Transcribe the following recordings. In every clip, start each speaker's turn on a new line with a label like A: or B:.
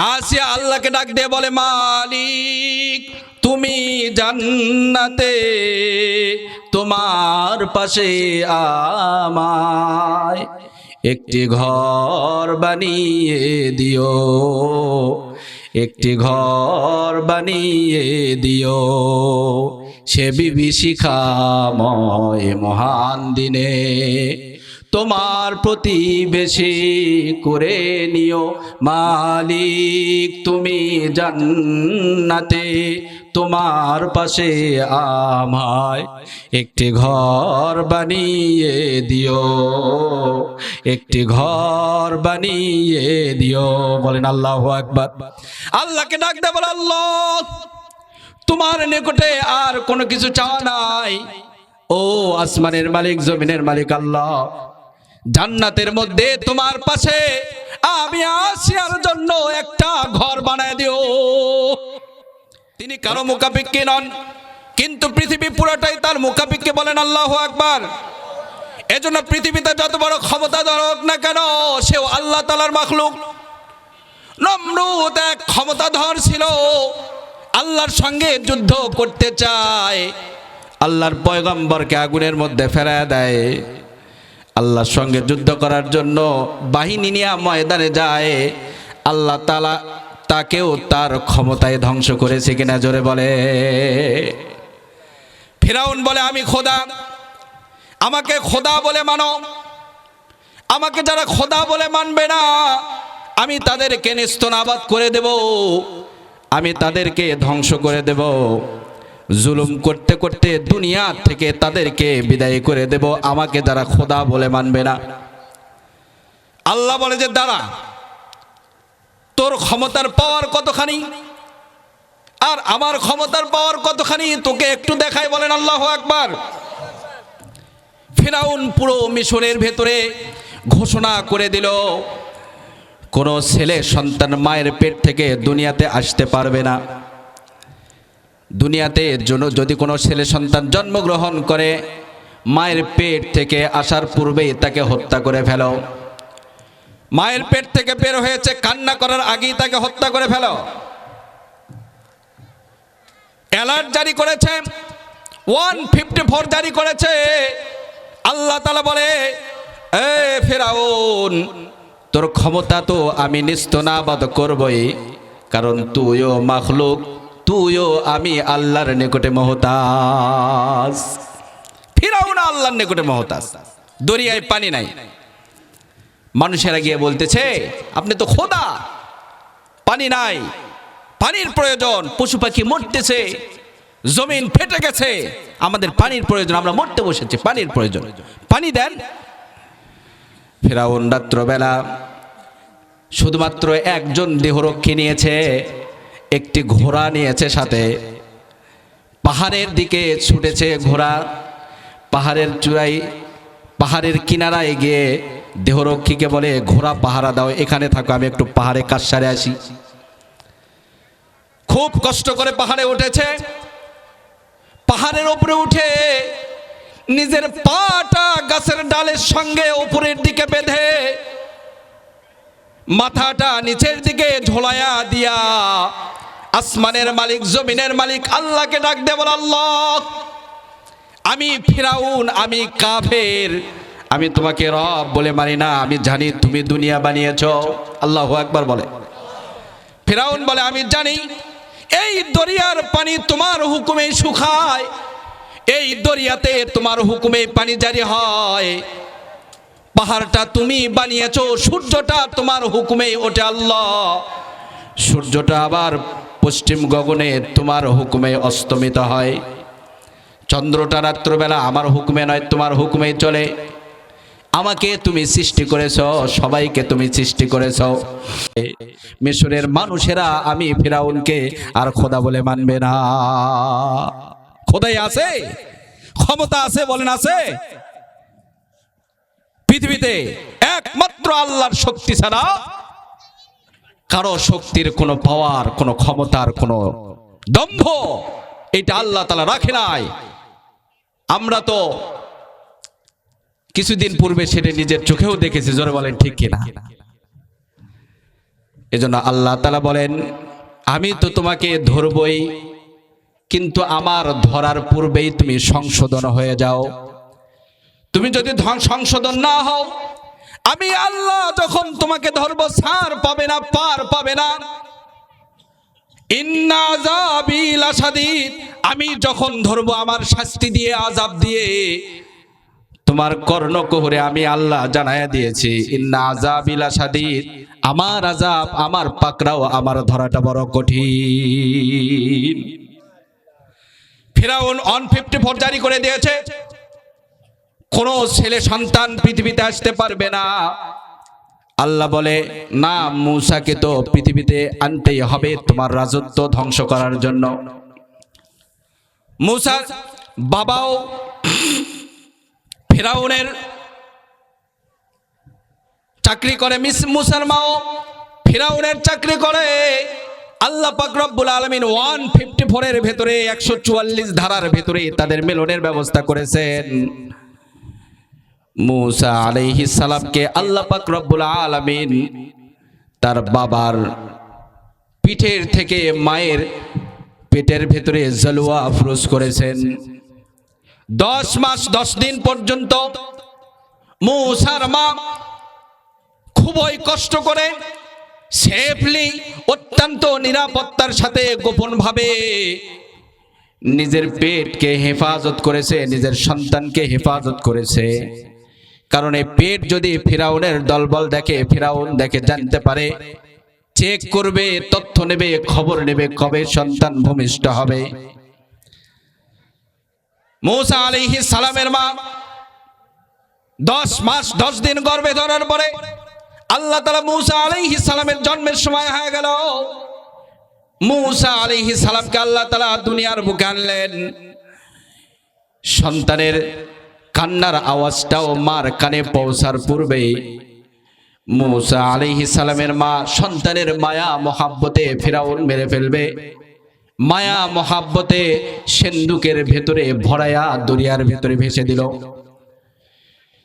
A: আসিয়া আল্লাহকে ডাক দিয়ে বলে, মালিক, তুমি জান্নাতে, তোমার পাশে আমায় একটি ঘর বানিয়ে দিও, একটি ঘর বানিয়ে দিও। সে বিবি বিভীষিকাময় মহান দিনে তোমার প্রতিবেশী করে নিও। মালিক, তুমি জান্নাতে তোমার পাশে আমায় একটি ঘর বানিয়ে দিও। একটি ঘর বানিয়ে দিও, বলেন আল্লাহ একবার আল্লাহকে ডাক দে বলে, আল্লাহ, তোমার নিকটে আর কোনো কিছু চাওয়া নাই। ও আসমানের মালিক, জমিনের মালিক, আল্লাহ জান্নাতের মধ্যে তোমার পাশে। আমি আসিয়ার জন্য একটা ঘর বানায় দিও। তিনি কারও মুখাপিক্ষি নন, কিন্তু পৃথিবী পুরোটাই তার মুখাপিক্ষি বলেন আল্লাহ আকবার। এজন্য পৃথিবীতে যত বড় ক্ষমতা হোক না কেন, সেও আল্লাহ তালার মাখলুক। নমরুদ এক ক্ষমতাধর ছিল। আল্লাহর সঙ্গে যুদ্ধ করতে চায়। আল্লাহর পয়গম্বরকে আগুনের মধ্যে ফেরায় দেয়। আল্লাহর সঙ্গে যুদ্ধ করার জন্য বাহিনী নিয়ে ময়দানে যায়। আল্লাহ তালা তাকেও তার ক্ষমতায় ধ্বংস করেছে কিনা জোরে বলে। ফেরাউন বলে, আমি খোদা। আমাকে খোদা বলে মানো। আমাকে যারা খোদা বলে মানবে না, আমি তাদেরকে নিস্তনাবাদ করে দেব। আমি তাদেরকে ধ্বংস করে দেব। জুলুম করতে করতে দুনিয়া থেকে তাদেরকে বিদায় করে দেব। আমাকে যারা খোদা বলে মানবে না। আল্লাহ বলে যে, দাঁড়া, তোর ক্ষমতার পাওয়ার কতখানি? আর আমার ক্ষমতার পাওয়ার কতখানি? তোকে একটু দেখাই বলেন আল্লাহ একবার ফেরাউন পুরো মিশনের ভেতরে ঘোষণা করে দিল, কোনো ছেলে সন্তান মায়ের পেট থেকে দুনিয়াতে আসতে পারবে না। দুনিয়াতে জন্য যদি কোনো ছেলে সন্তান জন্মগ্রহণ করে, মায়ের পেট থেকে আসার পূর্বেই তাকে হত্যা করে ফেলো। মায়ের পেট থেকে বের হয়েছে, কান্না করার আগেই তাকে হত্যা করে ফেলো। অ্যালার্ট জারি করেছে, ওয়ান ফিফটি ফোর জারি করেছে। আল্লাহ তালা বলে, এ ফেরাউন, তোর ক্ষমতা তো আমি নিস্তনাবাদ করবই, কারণ তুইও মাখলুক। তুইও আমি আল্লাহর নিকটে মহতাজ। না আল্লাহর নিকটে মহতাজ। দরিয়ায় পানি নাই। মানুষেরা গিয়ে বলতেছে, আপনি তো খোদা, পানি নাই। পানির প্রয়োজন, পশু পাখি মরতেছে, জমিন ফেটে গেছে। আমাদের পানির প্রয়োজন, আমরা মরতে বসেছি, পানির প্রয়োজন। পানি দেন। ফেরাউন রাত্রবেলা শুধুমাত্র একজন দেহরক্ষী নিয়েছে। একটি ঘোড়া নিয়েছে সাথে। পাহাড়ের দিকে ছুটেছে ঘোড়া। পাহাড়ের চূড়াই পাহাড়ের কিনারায় গিয়ে দেহরক্ষীকে বলে, ঘোড়া, পাহারা দাও, এখানে থাকো, আমি একটু পাহাড়ে কাজ সারে আসি। খুব কষ্ট করে পাহাড়ে উঠেছে। পাহাড়ের উপরে উঠে নিজের পাটা গাছের ডালের সঙ্গে উপরের দিকে বেঁধে মাথাটা নিচের দিকে ঝোলায়া দিয়া আসমানের মালিক, জমিনের মালিক, আল্লাহকে ডাক দে, বল আল্লাহ। আমি ফিরাউন, আমি কাফের। আমি তোমাকে রব বলে মানি না, আমি জানি তুমি দুনিয়া বানিয়েছ। আল্লাহ একবার বলে। ফিরাউন বলে, আমি জানি। এই দরিয়ার পানি তোমার হুকুমে শুকায়। এই দরিয়াতে তোমার হুকুমে পানি জারি হয়। পাহাড়টা তুমি বানিয়েছো, সূর্যটা তোমার হুকুমে ওঠে আল্লাহ। সূর্যটা আবার পশ্চিম গগনে তোমার হুকুমে অস্তমিত হয়। চন্দ্রটা রাত্রবেলা আমার হুকুমে নয়, তোমার হুকুমেই চলে। আমাকে তুমি সৃষ্টি করেছ, সবাইকে তুমি সৃষ্টি করেছ। মিশরের মানুষেরা আমি ফিরাউনকে আর খোদা বলে মানবে না। খোদাই আছে? ক্ষমতা আছে বলেন আছে? পৃথিবীতে একমাত্র আল্লাহর শক্তি ছাড়া কারও শক্তির কোনো পাওয়ার কোনো ক্ষমতার কোনো দম্ভ এটা আল্লাহ তালা রাখে নাই। আমরা তো কিছুদিন পূর্বে সেটা নিজের চোখেও দেখেছি, জোরে বলেন ঠিক কিনা? এজন্য আল্লাহ তালা বলেন, আমি তো তোমাকে ধরবই, কিন্তু আমার ধরার পূর্বেই তুমি সংশোধন হয়ে যাও। তুমি যদি ধ- সংশোধন না হও, আমি আল্লাহ যখন তোমাকে ধরবো সার পাবে না, পার পাবে না। আমি যখন ধরবো আমার শাস্তি দিয়ে আজাব দিয়ে, তোমার কর্ণকোহরে আমি আল্লাহ জানায়া দিয়েছি, ইন্না আযাবিলা সাদিদ আমার আজাব আমার পাকড়াও, আমার ধরাটা বড় কঠিন ফিরাউন অন ফিফটি ফোর জারি করে দিয়েছে কোনো ছেলে সন্তান পৃথিবীতে আসতে পারবে না। আল্লাহ বলে, না, মূসাকে তো পৃথিবীতে আনতেই হবে তোমার রাজত্ব ধ্বংস করার জন্য। মূসার বাবাও ফেরাউনের চাকরি করে, মিস মুসার মাও ফেরাউনের চাকরি করে। আল্লাহ পাক রব্বুল আলমিন ওয়ান ফিফটি ফোরের ভেতরে একশো চুয়াল্লিশ ধারার ভেতরে তাদের মেলনের ব্যবস্থা করেছেন। মুসা আলাইহি সালামকে আল্লাহ পাক রব্বুল আলামিন তার বাবার পিঠের থেকে মায়ের পেটের ভেতরে জলুয়া আফরোজ করেছেন। দশ মাস, দশ দিন পর্যন্ত মুসার মা খুবই কষ্ট করে সেফলি অত্যন্ত নিরাপত্তার সাথে গোপনভাবে নিজের পেটকে হেফাজত করেছে, নিজের সন্তানকে হেফাজত করেছে। কারণ এই পেট যদি ফিরাউনের দলবল দেখে, ফিরাউন দেখে জানতে পারে চেক করবে, তথ্য নেবে, খবর নেবে, কবে সন্তান ভূমিষ্ঠ হবে। মৌসা আলিহি সালামের মা দশ মাস, দশ দিন গর্ভে ধরার পরে আল্লাহ তালা মৌসা আলিহি সালামের জন্মের সময় হয়ে গেল। মৌসা আলিহি সালামকে আল্লাহ তালা দুনিয়ার বুকে আনলেন। সন্তানের কান্নার আওয়াজটাও মার কানে পৌঁছার পূর্বে মুসা আলিহি সালামের মা সন্তানের মায়া, মহাব্বতে ফেরাউন মেরে ফেলবে। মায়া, মহাব্বতে সেন্দুকের ভেতরে ভরায়া দরিয়ার ভেতরে ভেসে দিল।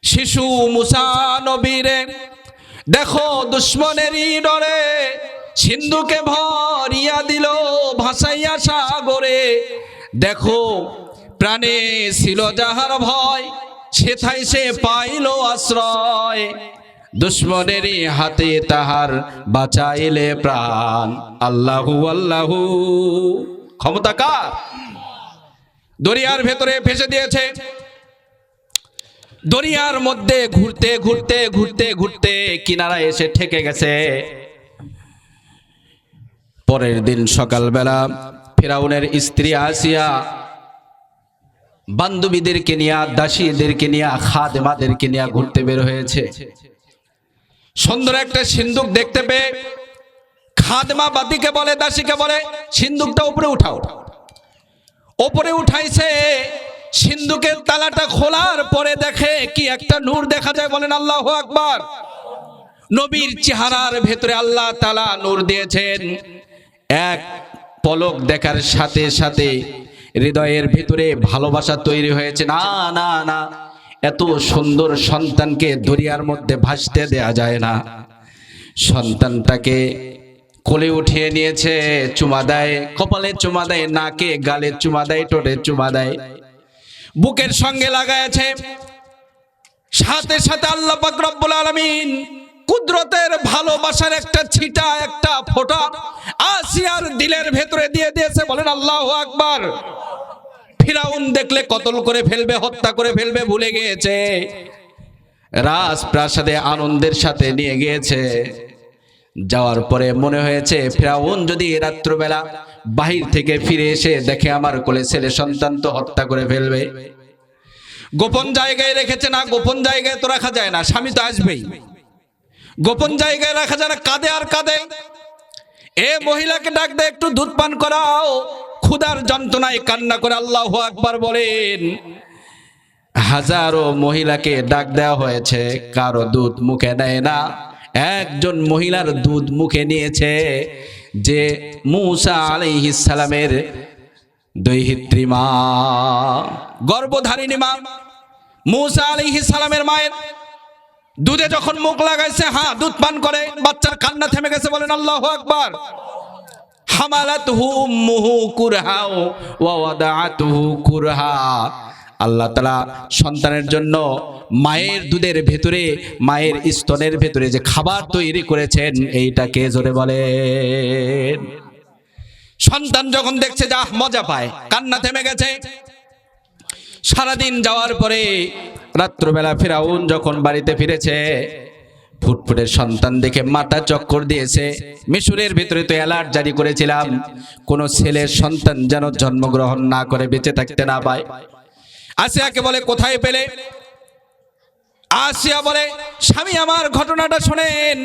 A: শিশু মুসা নবীরে, দেখো দুশ্মনেরই ডরে, সিন্ধুকে ভরিয়া দিল ভাসাইয়া সাগরে। দেখো প্রাণে ছিল যাহার ভয় সেথাই সে পাইল আশ্রয়। দুশ্মনেরই হাতে তাহার বাঁচাইলে প্রাণ। আল্লাহু আল্লাহু। ক্ষমতা কার? দরিয়ার ভেতরে ফেসে দিয়েছে। দরিয়ার মধ্যে ঘুরতে ঘুরতে ঘুরতে ঘুরতে কিনারা এসে ঠেকে গেছে। পরের দিন সকালবেলা ফেরাউনের স্ত্রী আসিয়া বান্ধবীদেরকে নিয়ে, দাসীদেরকে নিয়ে, খাদেমাদেরকে নিয়ে ঘুরতে বের হয়েছে। সুন্দর একটা সিন্দুক দেখতে পেয়ে খাদমা বাতিকে বলে, দাসীকে বলে, সিন্দুকটা উপরে উঠাও। ওপরে উঠাইছে সিন্ধুকের তালাটা খোলার পরে দেখে কি একটা নূর দেখা যায়, বলেন আল্লাহ আকবার। নবীর চেহারার ভেতরে আল্লাহ তালা নূর দিয়েছেন। এক পলক দেখার সাথে সাথে হৃদয়ের ভিতরে ভালোবাসা তৈরি হয়েছে। না না না। এত সুন্দর সন্তানকে দরিয়ার মধ্যে ভাসতে দেয়া যায় না। সন্তানটাকে কোলে উঠিয়ে নিয়েছে, চুমা দেয়, কপালে চুমা দেয়, নাকে, গালে চুমা দেয় টোটে চুমা দেয়। বুকের সঙ্গে লাগাইছে সাথে সাথে আল্লাহ পাক রব্বুল আলামিন কুদরতের ভালোবাসার একটা ছিটা, একটা ফোঁটা আসিয়ার দিলের ভেতরে দিয়ে দিয়েছে। বলেন, আল্লাহ আকবার। ফিরাউন দেখলে কতল করে ফেলবে, হত্যা করে ফেলবে, ভুলে গিয়েছে। রাজপ্রাসাদে আনন্দের সাথে নিয়ে গিয়েছে। যাওয়ার পরে মনে হয়েছে, ফেরাউন যদি রাত্রবেলা বাহির থেকে ফিরে এসে দেখে আমার কোলে ছেলে সন্তান তো হত্যা করে ফেলবে। গোপন জায়গায় রেখেছে না, গোপন জায়গায় তো রাখা যায় না, স্বামী তো আসবেই। গোপন জায়গায় রাখা যারা কাঁদে আর কাঁদে, এ মহিলাকে ডাক দে, একটু দুধ পান করাও। ক্ষুধার যন্ত্রণায় কান্না করে আল্লাহ আকবার বলেন, হাজারো মহিলাকে ডাক দেওয়া হয়েছে, কারও দুধ মুখে দেয় না। একজন মহিলার দুধ মুখে নিয়েছে, যে মুসা সালামের দৈহিত্রী মা, গর্ভধারিণী মা, মুসা সালামের মায়ের দুধে যখন মুখ লাগাইছে হ্যাঁ দুধ পান করে, বাচ্চার কান্না থেমে গেছে বলেন, আল্লাহ আকবার। হামালাতুহু উম্মুহু কুরহা ওয়া ওয়াদাআতুহু কুরহা। আল্লাহ তাআলা সন্তানের জন্য মায়ের দুধের ভেতরে, মায়ের স্তনের ভেতরে যে খাবার তৈরি করেছেন, এইটাকে জোরে বলেন। সন্তান যখন দেখছে যা মজা পায়। কান্না থেমে গেছে। সারাদিন যাওয়ার পরে রাত্রবেলা ফেরাউন যখন বাড়িতে ফিরেছে, ফুটফুটের সন্তান দেখে মাথা চক্কর দিয়েছে। মিশরের ভিতরে তো অ্যালার্ট জারি করেছিলাম, কোন ছেলের সন্তান যেন জন্মগ্রহণ না করে বেঁচে থাকতে না পায়। আসিয়াকে বলে, কোথায় পেলে? আসিয়া বলে, স্বামী, আমার ঘটনাটা শোনেন।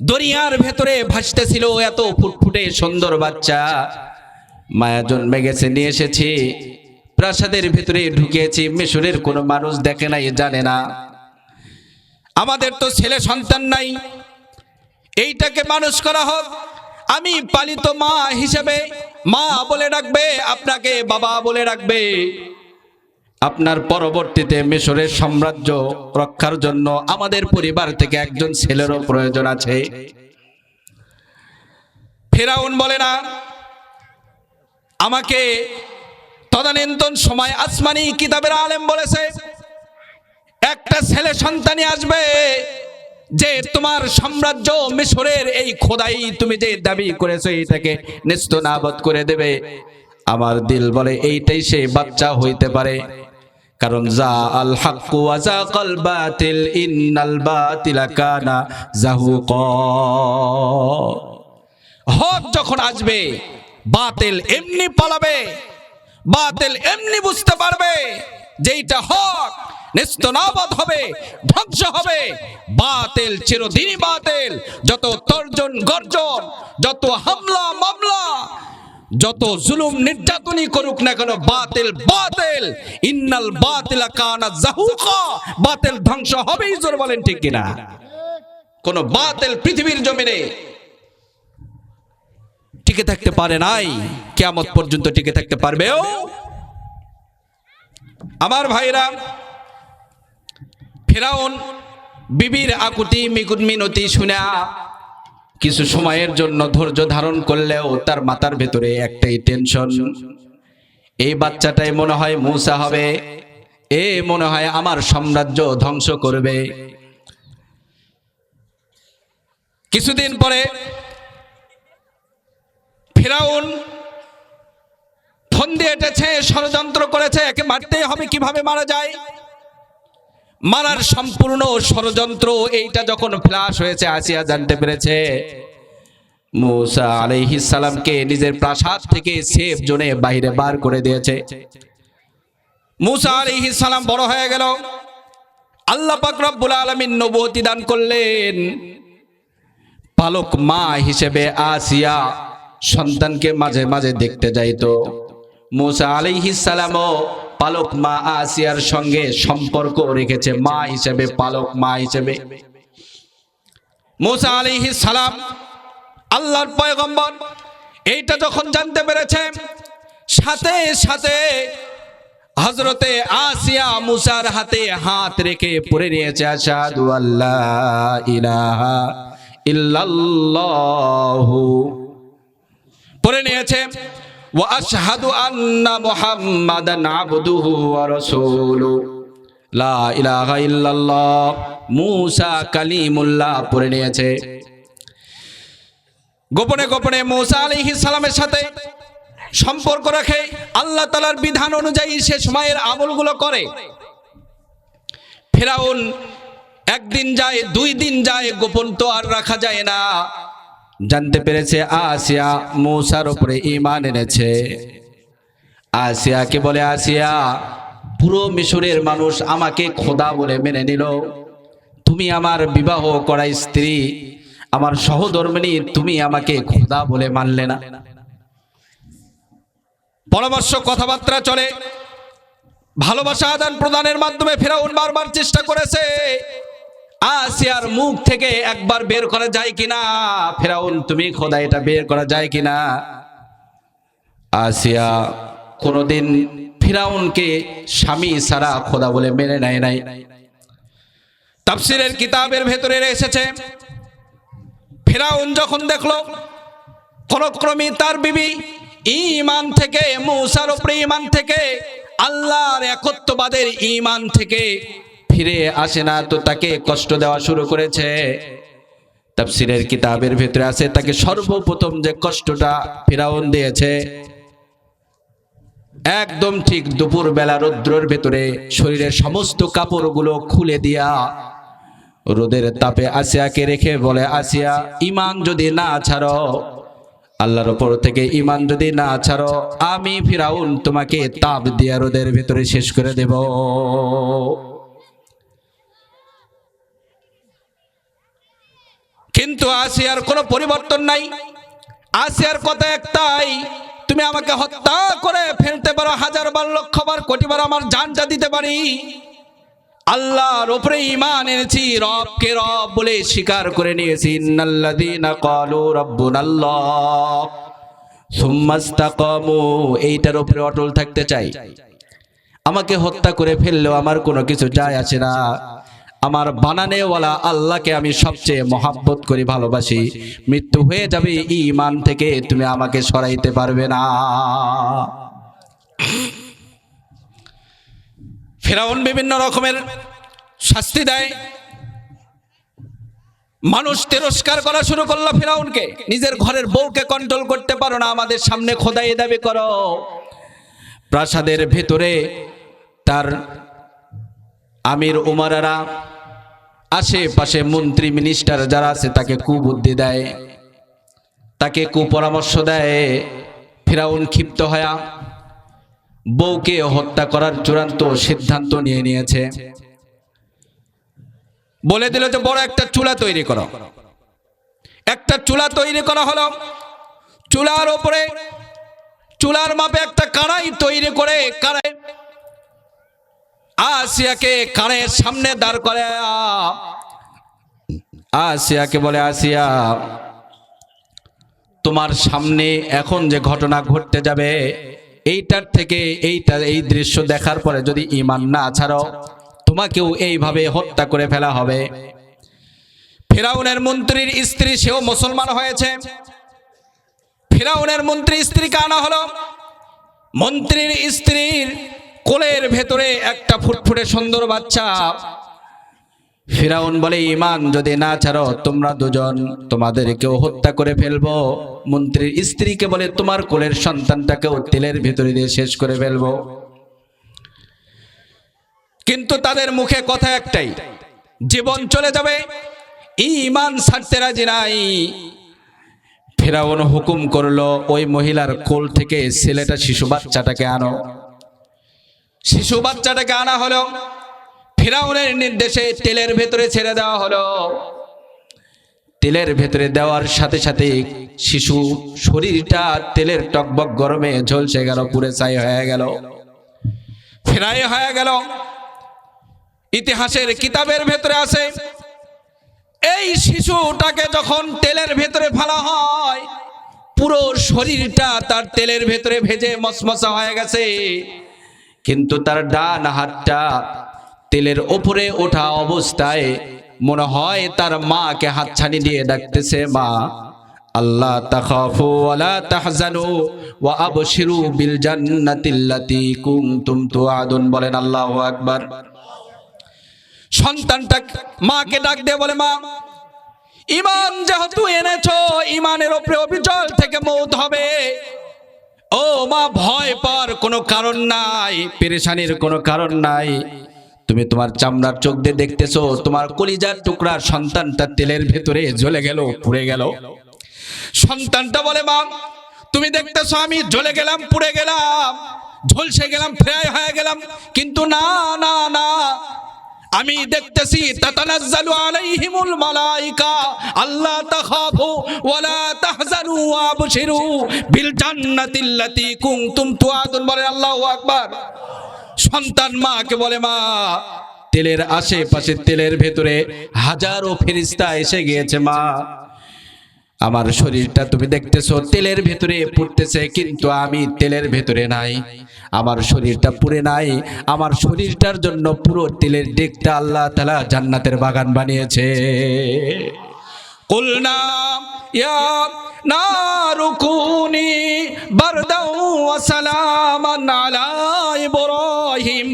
A: দরিয়ার ভেতরে ভাসতেছিল এত ফুটফুটে সুন্দর বাচ্চা। মায়া জন্মে গেছে, নিয়ে এসেছি। প্রাসাদের ভিতরে ঢুকিয়েছি মিশরের কোনো মানুষ দেখে নাই, জানে না। আমাদের তো ছেলে সন্তান নাই। এইটাকে মানুষ করা হোক। আমি পালিত মা হিসেবে, মা বলে ডাকবে আপনাকে বাবা বলে ডাকবে আপনার পরবর্তীতে মিশরের সাম্রাজ্য রক্ষার জন্য আমাদের পরিবার থেকে একজন ছেলেরও প্রয়োজন আছে। ফেরাউন বলে না, আমাকে তদানীন্তন সময় আসমানি কিতাবের আলেম বলেছে, একটা ছেলে সন্তানই আসবে যে তোমার সাম্রাজ্য মিশরের এই খোদাই তুমি যে দাবি করেছ এটাকে নিস্ত নাবদ করে দেবে। আমার দিল বলে, এইটাই সে বাচ্চা হইতে পারে। কারণ যা আল হাক্কু ওয়া যাকাল বাতিল ইন্নাল বাতিলা কানা জাহুকা। হক যখন আসবে, বাতিল এমনি পালাবে। বাতিল এমনি বুঝতে পারবে যে এইটা হক নিস্তনাবাদ হবে, ধ্বংস হবে। বাতিল চিরদিনই বাতিল। যত তর্জন, গর্জন, যত হামলা, মামলা, যত জুলুম, নির্যাতনই করুক না কেন, বাতিল বাতিল। ইন্নাল বাতিলা কানা জাহুকা। বাতিল ধ্বংস হবেই, জোর বলেন ঠিক কিনা? কোন বাতিল পৃথিবীর জমিনে টিকে থাকতে পারে নাই, কেয়ামত পর্যন্ত টিকে থাকতে পারবেও আমার ভাইরা, ফেরাউন বিবির আকুতি মিকুত মিনতি শুনে কিছু সময়ের জন্য ধৈর্য ধারণ করলেও তার মাথার ভেতরে একটাই টেনশন এই বাচ্চাটাই মনে হয় মূসা হবে, এ মনে হয় আমার সাম্রাজ্য ধ্বংস করবে। কিছুদিন পরে ফেরাউন ফন্দি এটেছে, ষড়যন্ত্র করেছে, একে মারতেই হবে, কীভাবে মারা যায়? মারার সম্পূর্ণ ষড়যন্ত্র এইটা যখন ফ্লাশ হয়েছে, আসিয়া জানতে পেরেছে। মুসা আলাইহিস সালামকে নিজের প্রাসাদ থেকে সেফ জোনে বাইরে বার করে দিয়েছে। মুসা আলাইহিস সালাম বড় হয়ে গেল। আল্লাহ পাক রব্বুল আলামিন নবুয়তি দান করলেন। পালক মা হিসেবে আসিয়া সন্তানকে মাঝে মাঝে দেখতে যাইতো। মুসা আলাইহিস সালামও পালক মা আসিয়ার সঙ্গে সম্পর্ক রেখেছে, মা হিসেবে, পালক মা হিসেবে। মুসা সালাম, আল্লাহর পয়গম্বর, এইটা যখন জানতে পেরেছে, সাথে সাথে হজরতে আসিয়া মুসার হাতে হাত রেখে পড়ে নিয়েছে আশাদু আল্লাহ ইলাহা ইল্লাল্লাহু। পড়ে নিয়েছে ইল্লাল্লাহ কালিমুল্লাহ নিয়েছে। গোপনে গোপনে মূসা আলাইহিস সালামের সাথে সম্পর্ক রাখে আল্লাহ তাআলার বিধান অনুযায়ী সে সময়ের আমলগুলো করে। ফেরাউন একদিন যায়, দুই দিন যায়, গোপন তো আর রাখা যায় না। জানতে পেরেছে আসিয়া মৌসার উপরে ইমান এনেছে। আসিয়াকে বলে, আসিয়া, পুরো মিশরের মানুষ আমাকে খোদা বলে মেনে নিল। তুমি আমার বিবাহ করা স্ত্রী, আমার সহধর্মিনী, তুমি আমাকে খোদা বলে মানলে না। পরামর্শ, কথাবার্তা চলে। ভালোবাসা আদান প্রদানের মাধ্যমে ফেরাউন বারবার চেষ্টা করেছে। আসিয়ার মুখ থেকে একবার বের করা যায় কিনা? ফেরাউন, তুমি খোদা, এটা বের করা যায় কিনা? আসিয়া কোনোদিন ফিরাউনকে স্বামী সারা খোদা বলে মেনে নেয় নাই। তাফসিরের কিতাবের ভেতরে এসেছে, ফেরাউন যখন দেখল, কোনক্রমে তার বিবি ইমান থেকে, মূসার উপরে ইমান থেকে, আল্লাহর একত্ববাদের ইমান থেকে ফিরে আসে না, তো তাকে কষ্ট দেওয়া শুরু করেছে। তাফসিরের কিতাবের ভেতরে আছে, তাকে সর্বপ্রথম যে কষ্টটা ফেরাউন দিয়েছে, একদম ঠিক দুপুর বেলা রৌদ্রের ভেতরে শরীরের সমস্ত কাপড়গুলো খুলে দিয়া রোদের তাপে আসিয়াকে রেখে বলে, আসিয়া ইমান যদি না ছাড়ো, আল্লাহর ওপর থেকে ইমান যদি না ছাড়ো, আমি ফিরাউন তোমাকে তাপ দিয়া রোদের ভেতরে শেষ করে দেব। কিন্তু আসিয়ার কোনো পরিবর্তন নাই। আসিয়ার কথা একটাই, তুমি আমাকে হত্যা করে ফেলতে পারো, হাজার বার, লক্ষ বার, কোটি বার আমার জানটা দিতে পারি। আল্লাহর উপরে ইমান এনেছি, রবকে রব বলে স্বীকার করে নিয়েছি। ইন্নাল্লাযীনা ক্বালু রাব্বুনাল্লাহ, সুম্মাস্তাকামু, এইটার উপরে অটল থাকতে চাই। আমাকে হত্যা করে ফেললেও আমার কোনো কিছু যায় আসে না। আমার বানানেওয়ালা আল্লাহকে আমি সবচেয়ে মহাব্বত করি, ভালোবাসি। মৃত্যু হয়ে যাবে ইমান থেকে, তুমি আমাকে সরাইতে পারবে না। ফেরাউন বিভিন্ন রকমের শাস্তি দেয়। মানুষ তিরস্কার করা শুরু করল ফেরাউনকে। নিজের ঘরের বউকে কন্ট্রোল করতে পারো না, আমাদের সামনে খোদাই দাবি করো। প্রাসাদের ভেতরে তার আমির উমারারা আশেপাশে মন্ত্রী মিনিস্টার যারা আছে, তাকে কুবুদ্ধি দেয়, তাকে কুপরামর্শ দেয়। ফিরাউন ক্ষিপ্ত হয়া বউকে হত্যা করার চূড়ান্ত সিদ্ধান্ত নিয়ে নিয়েছে। বলে দিল যে, বড় একটা চুলা তৈরি করো। একটা চুলা তৈরি করা হলো। চুলার ওপরে, চুলার মাপে একটা কাড়াই তৈরি করে কাড়াই আসিয়াকে কানের সামনে দাঁড় করে আসিয়াকে বলে আসিয়া তোমার সামনে এখন যে ঘটনা ঘটতে যাবে, এইটার থেকে এইটা, এই দৃশ্য দেখার পরে যদি ইমান না ছাড়ো, তোমাকেও এইভাবে হত্যা করে ফেলা হবে। ফেরাউনের মন্ত্রীর স্ত্রী সেও মুসলমান হয়েছে। ফেরাউনের মন্ত্রী স্ত্রীকে আনা হলো? মন্ত্রীর স্ত্রীর কোলের ভেতরে একটা ফুটফুটে সুন্দর বাচ্চা। ফিরাউন বলে, ইমান যদি না ছাড়ো, তোমরা দুজন তোমাদেরকেও হত্যা করে ফেলব। মন্ত্রীর স্ত্রীকে বলে, তোমার কোলের সন্তানটাকেও তেলের ভেতরে দিয়ে শেষ করে ফেলব। কিন্তু তাদের মুখে কথা একটাই, জীবন চলে যাবে, ইমান ছাড়তে রাজি নাই। ফেরাউন হুকুম করল, ওই মহিলার কোল থেকে ছেলেটা শিশু বাচ্চাটাকে আনো। শিশু বাচ্চাটাকে আনা হলো। ফেরাউনের নির্দেশে তেলের ভেতরে ছেড়ে দেওয়া হলো। তেলের ভেতরে দেওয়ার সাথে সাথে শিশু শরীরটা তেলের টকবক গরমে ঝলসে গেল পুরে ছাই হয়ে গেল। ফেরাই হয়ে গেল। ইতিহাসের কিতাবের ভেতরে আছে, এই শিশুটাকে যখন তেলের ভেতরে ফেলা হয়, পুরো শরীরটা তার তেলের ভেতরে ভেজে মসমসা হয়ে গেছে। কিন্তু তার ডান হাতটা তেলের ওপরে ওঠা অবস্থায় মনে হয় তার মাকে হাতছানি দিয়ে ডাকতেছে, মা, আল্লাহ তাখাফু ওয়ালা তাহজানু ওয়া আবশিরু বিল জান্নাতিল্লাতি কুনতুম তুআদুন। বলেন আল্লাহু আকবার। সন্তানটা মাকে ডাক দিয়ে বলে, মা, ইমান যেহেতু এনেছো, ইমানের ওপরে অবিচল থেকে মৌত হবে। ও মা, ভয় পাওয়ার কোনো কারণ নাই, পেরেশানির কোনো কারণ নাই। তুমি তোমার চামড়ার চোখ দিয়ে দেখতেছো, তোমার কলিজার টুকরার সন্তানটা তেলের ভেতরে জ্বলে গেল, পুড়ে গেল। সন্তানটা বলে, মা, তুমি দেখতেছো, আমি জ্বলে গেলাম, পুড়ে গেলাম, ঝলসে গেলাম ফ্রাই হয়ে গেলাম, কিন্তু না না না আমি দেখতেছি, তাতানাজ্জালু আলাইহিমুল মালাইকা। আল্লাহ তাখাফু, ওয়ালা তাহজানু ওয়াবশিরু বিল জান্নাতিল্লাতি কুনতুম তুআদুন। বলে আল্লাহু আকবার। সন্তান মাকে বলে, মা, তেলের আশেপাশে তেলের ভেতরে হাজারো ফেরিস্তা এসে গিয়েছে, মা। আমার শরীরটা তুমি দেখতেছো, তেলের ভেতরে পড়তেছে, কিন্তু আমি তেলের ভেতরে নাই। আমার শরীরটা পুড়ে নাই। আমার শরীরটার জন্য পুরো তেলের ডেকটা আল্লাহ তালা জান্নাতের বাগান বানিয়েছে। ইয়া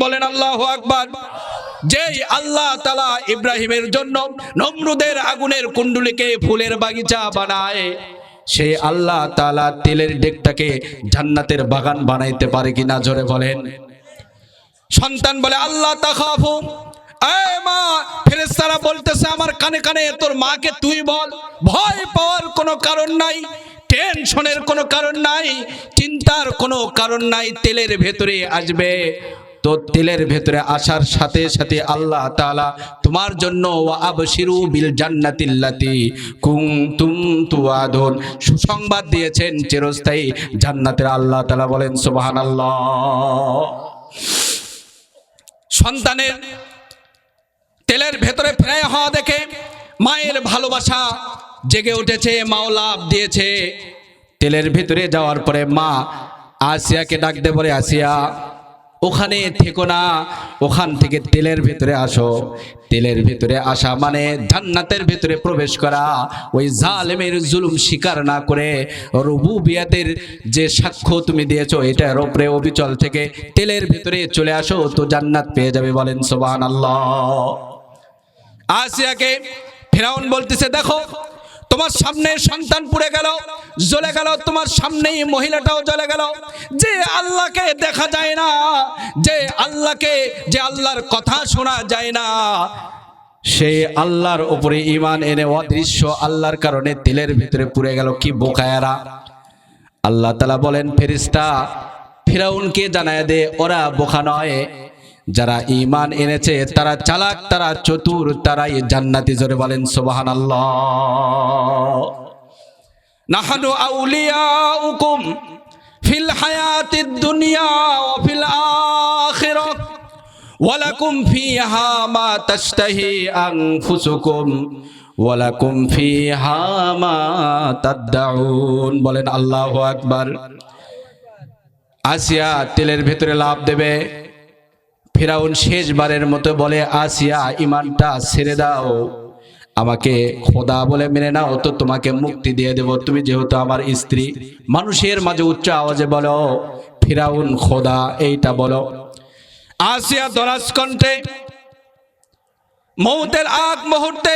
A: বলেন আল্লাহু আকবার। যেই আল্লাহ তালা ইব্রাহিমের জন্য নমরুদের আগুনের কুণ্ডুলিকে ফুলের বাগিচা বানায় সেই আল্লাহ তালা তেলের ডেকটাকে জান্নাতের বাগান বানাইতে পারে কিনা জোরে বলেন। সন্তান বলে, আল্লাহ তাখাফু মা বলতেছে আমার কানে কানে, তোর মাকে তুই বল, ভয় পাওয়ার কোনো কারণ নাই, টেনশনের কোনো কারণ নাই, চিন্তার কোনো কারণ নাই, তেলের ভেতরে আসবে। তো তেলের ভেতরে আসার সাথে সাথে আল্লাহ তাআলা তোমার জন্য আবশিরু বিল জান্নাতিল্লাতি কুনতুম তুআদুন। সুসংবাদ দিয়েছেন চিরস্থায়ী জান্নাতের আল্লাহ তালা বলেন, সুবহানাল্লাহ। সন্তানের তেলের ভেতরে ফ্রাই হওয়া দেখে মায়ের ভালোবাসা জেগে উঠেছে, মাও লাভ দিয়েছে। তেলের ভেতরে যাওয়ার পরে মা আসিয়াকে ডাকতে বলে, আসিয়া ওখানে থেকো না, ওখান থেকে তেলের ভেতরে আসো। তেলের ভেতরে আসা মানে জান্নাতের ভেতরে প্রবেশ করা। ওই জালেমের জুলুম স্বীকার না করে রবু বিয়াতের যে সাক্ষ্য তুমি দিয়েছ, এটার ওপরে অবিচল থেকে তেলের ভেতরে চলে আসো, তো জান্নাত পেয়ে যাবে বলেন সোবান আল্লাহ আসিয়াকে ফেরাউন বলতেছে, দেখো তোমার সামনে সন্তান পুড়ে গেল, জ্বলে গেল, তোমার সামনেই মহিলাটাও জ্বলে গেল। যে আল্লাহকে দেখা যায় না, যে আল্লাহকে, যে আল্লাহর কথা শোনা যায় না, সে আল্লাহর উপরে ইমান এনে অদৃশ্য আল্লাহর কারণে তেলের ভিতরে পুড়ে গেল। কি বোকায়ারা আল্লাহ তালা বলেন ফেরিস্তা ফিরাউনকে জানায় দে, ওরা বোকা নয়। যারা ইমান এনেছে, তারা চালাক, তারা চতুর, তারাই জান্নাতি জোরে বলেন সোবাহান নাহানু আউলিয়াউকুম ফিল হায়াতিদ দুনিয়া ওয়া ফিল আখিরাহ। ওয়ালাকুম ফিহা মা তাশতাহি আনফুসুকুম। ওয়ালাকুম ফিহা মা তাদদাউন। বলেন আল্লাহু আকবার। আসিয়া তেলের ভেতরে লাভ দেবে। ফেরাউন শেষবারের মতো বলে, আসিয়া ইমানটা ছেড়ে দাও। আমাকে খোদা বলে মেনে নাও, তো তোমাকে মুক্তি দিয়ে দেব। তুমি যেহেতু আমার স্ত্রী, মানুষের মাঝে উচ্চ আওয়াজে বলো, ফিরাউন, খোদা, এইটা বলো। আসিয়া দরাজ কণ্ঠে মৌতের আগ মুহূর্তে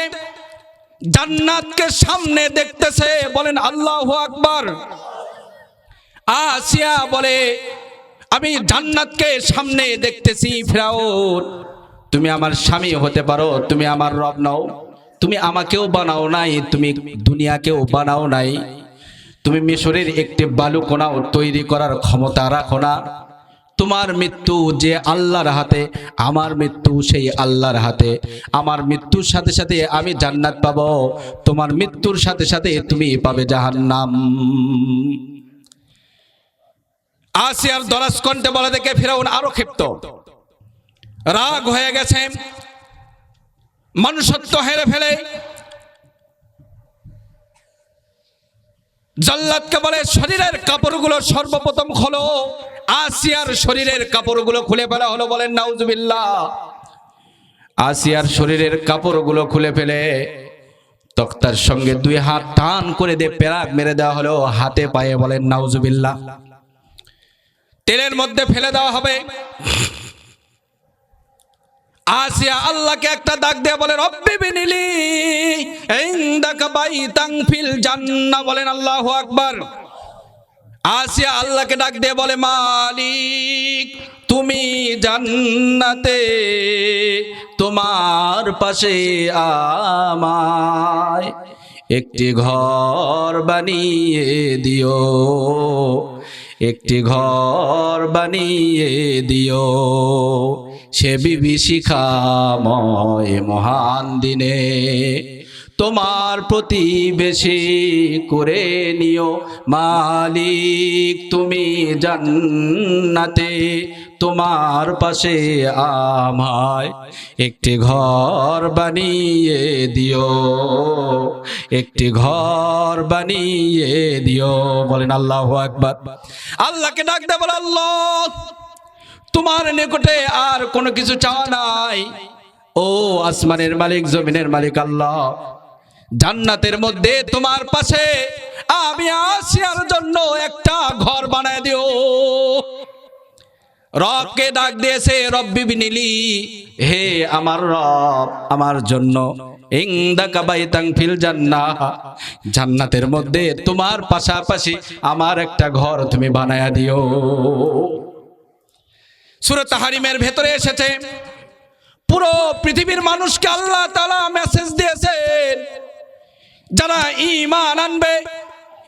A: জান্নাতকে সামনে দেখতেছে, বলেন, আল্লাহ আকবার। আসিয়া বলে আমি জান্নাতকে সামনে দেখতেছি ফেরাউন। তুমি আমার স্বামী হতে পারো, তুমি আমার রব নাও। তুমি আমাকেও বানাও নাই, তুমি দুনিয়াকেও বানাও নাই। তুমি মিশরের একটি বালুকোনাও তৈরি করার ক্ষমতা রাখো না। তোমার মৃত্যু যে আল্লাহর হাতে, আমার মৃত্যু সেই আল্লাহর হাতে। আমার মৃত্যুর সাথে সাথে আমি জান্নাত পাবো, তোমার মৃত্যুর সাথে সাথে তুমি পাবে জাহান্নাম। আসিয়ার দরাজ কণ্ঠে বলা দেখে ফেরাউন আরও ক্ষিপ্ত। রাগ হয়ে গেছে। মনুষ্যত্ব হেরে ফেলে। জল্লাদকে বলে, শরীরের কাপড়গুলো সর্বপ্রথম খোলো। আসিয়ার শরীরের কাপড়গুলো খুলে ফেলা হলো বলেন, নাউজুবিল্লাহ। আসিয়ার শরীরের কাপড়গুলো খুলে ফেলে। তক্তার সঙ্গে দুই হাত টান করে দিয়ে পেরাক মেরে দেওয়া হলো, হাতে পায়ে বলেন, নাউজুবিল্লাহ। তেলের মধ্যে ফেলে দেওয়া হবে। আসিয়া আল্লাহকে একটা ডাক দিয়ে বলে, রব্বি বিনিলি ইনদাকা বাইতাং ফিল জান্নাহ। বলেন, আল্লাহু আকবার। আসিয়া আল্লাহকে ডাক দিয়ে বলে, মালিক, তুমি জান্নাতে, তোমার পাশে আমায় একটি ঘর বানিয়ে দিও। একটি ঘর বানিয়ে দিও। সে বিবি বিভীষিকাময় মহান দিনে তোমার প্রতিবেশী করে নিও। মালিক, তুমি জান্নাতে তোমার পাশে আমায় একটি ঘর বানিয়ে দিও, একটি ঘর বানিয়ে দিও। বলেন আল্লাহ একবার আল্লাহকে ডাক দে, বলে আল্লাহ, তোমার নিকটে আর কোনো কিছু চাওয়া নাই। ও আসমানের মালিক, জমিনের মালিক আল্লাহ, জান্নাতের মধ্যে তোমার পাশে আমি আসিয়ার জন্য একটা ঘর বানায় দিও। রবকে ডাক দিয়েছে, রব্বি বিনিলি, হে আমার রব, আমার জন্য জান্নাতের মধ্যে তোমার পাশাপাশি আমার একটা ঘর তুমি বানায়া দিও। সুরত হারিমের ভেতরে এসেছে, পুরো পৃথিবীর মানুষকে আল্লাহ তালা মেসেজ দিয়েছেন, যারা ইমান আনবে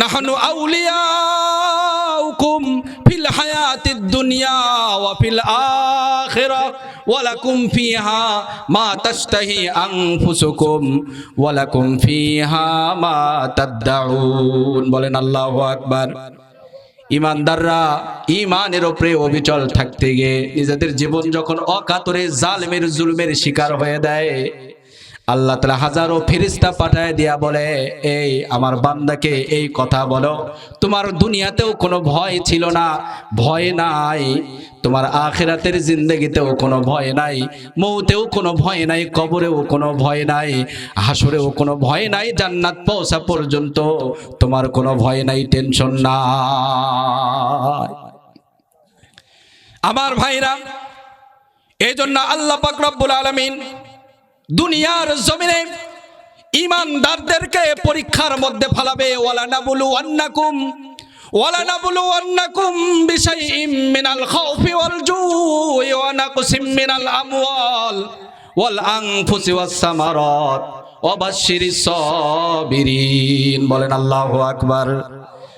A: নাহনু আউলিয়াউকুম ফিল হায়াতিদ দুনিয়া ওয়া ফিল আখিরা ওয়ালাকুম ফিহা মা তাশতাহি আনফুসুকুম ওয়ালাকুম ফিহা মা তাদদাউন। বলেন আল্লাহু আকবার। ইমানদাররা ইমানের ওপরে অবিচল থাকতে গিয়ে নিজেদের জীবন যখন অকাতরে জালমের জুলমের শিকার হয়ে দেয়, আল্লাহ তালা হাজারো ফেরিস্তা পাঠায় দিয়া বলে, এই আমার বান্দাকে এই কথা বলো, তোমার দুনিয়াতেও কোনো ভয় ছিল না, ভয় নাই তোমার আখেরাতের জিন্দগিতেও কোনো ভয় নাই, মৌতেও কোনো ভয় নাই, কবরেও কোনো ভয় নাই, হাসরেও কোনো ভয় নাই, জান্নাত পৌঁছা পর্যন্ত তোমার কোনো ভয় নাই, টেনশন নাই। আমার ভাইরা এই জন্য আল্লাহ পাক রব্বুল আলমিন দুনিয়ার জমিনে ইমানদারদেরকে পরীক্ষার মধ্যে ফালাবে, ওয়ালা আন্নাকুম ওয়ালা জুই ওয়া নাকসিম মিনাল আমওয়াল ওয়াল আনফুসি ওয়াস সামারাত। ওয়া বাশশিরিস সাবিরিন। বলেন আল্লাহু আকবার।